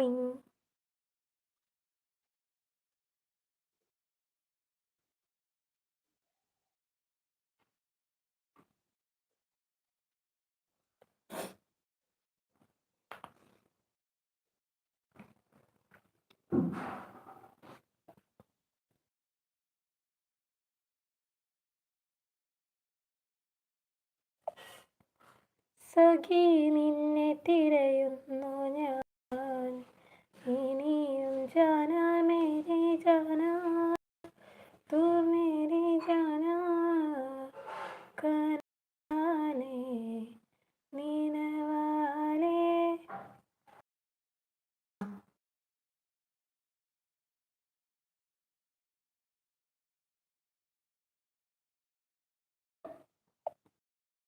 Morning സഖി നിന്നെ തിരയുന്നു ഞാൻ തൂ മേരി ജാന കനാലേ നീനവാലേ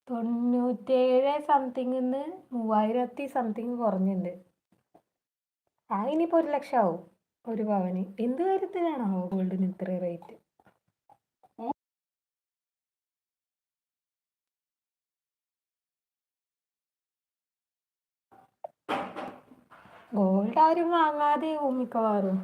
തൊണ്ണൂറ്റേഴ് സംതിങ്ങിന്ന് മൂവായിരത്തി സംതിങ് കുറഞ്ഞിട്ടുണ്ട് ആ ഇനിയിപ്പോൾ ഒരു ലക്ഷം ആവും ഒരു പവന്. എന്ത് കാര്യത്തിനാണോ ഗോൾഡിന് ഇത്ര റേറ്റ് ഗോൾഡ് ആരും വാങ്ങാതെ മിക്കവാറും.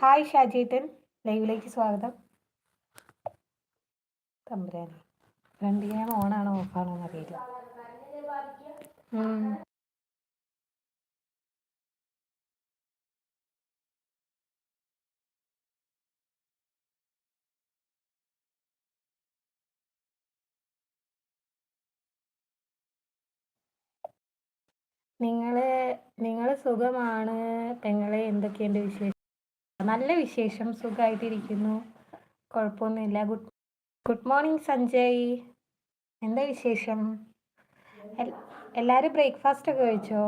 ഹായ് ഷാജേട്ടൻ. ലൈവിലേക്ക് സ്വാഗതം. തമ്പുരാനെ. ഫ്രണ്ട് ക്യാം ഓണാണോ ഓഫാണോ എന്നറിയില്ല. നിങ്ങൾ നിങ്ങൾ സുഖമാണ്? പെങ്ങളെ എന്തൊക്കെയുണ്ട് വിശേഷം? നല്ല വിശേഷം സുഖമായിട്ടിരിക്കുന്നു കുഴപ്പമൊന്നുമില്ല. ഗുഡ് ഗുഡ് മോർണിംഗ് സഞ്ജയ് എന്താ വിശേഷം? എല്ലാവരും ബ്രേക്ക്ഫാസ്റ്റ് ഒക്കെ കഴിച്ചോ?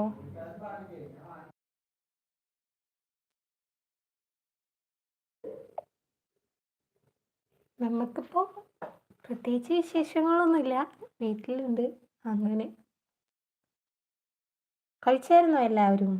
നമുക്കിപ്പോൾ പ്രത്യേകിച്ച് വിശേഷങ്ങളൊന്നുമില്ല. വീട്ടിലുണ്ട്. അങ്ങനെ. കഴിച്ചായിരുന്നോ എല്ലാവരും?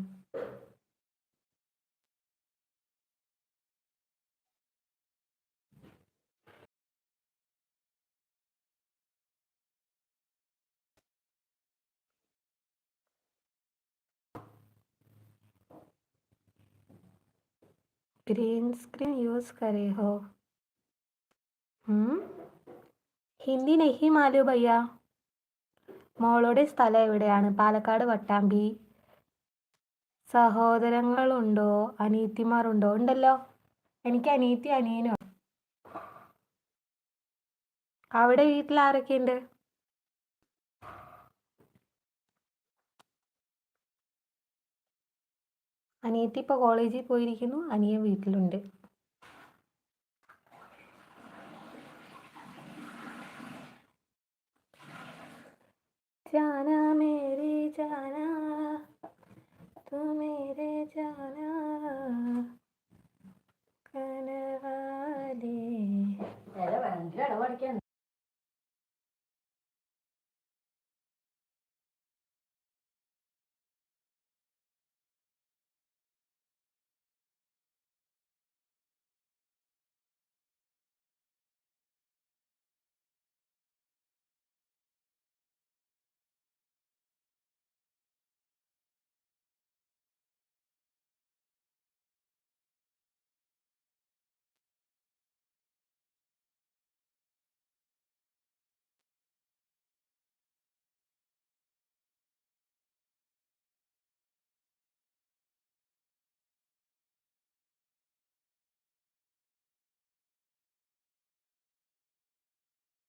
ग्रीन स्क्रीन यूज़ करे हो हम्म? ഹിന്ദി നെഹി മാലു ഭയ്യ മോളുടെ സ്ഥലം എവിടെയാണ് പാലക്കാട് വട്ടാമ്പി സഹോദരങ്ങളുണ്ടോ അനിയത്തിമാരുണ്ടോ ഉണ്ടല്ലോ എനിക്ക് അനിയത്തി അനിയനോ അവിടെ വീട്ടിൽ ആരൊക്കെയുണ്ട് അനിയത്തി ഇപ്പോൾ കോളേജിൽ പോയിരിക്കുന്നു അനിയൻ വീട്ടിലുണ്ട് जाना मेरी जाना तू मेरे जाना കനവാലേ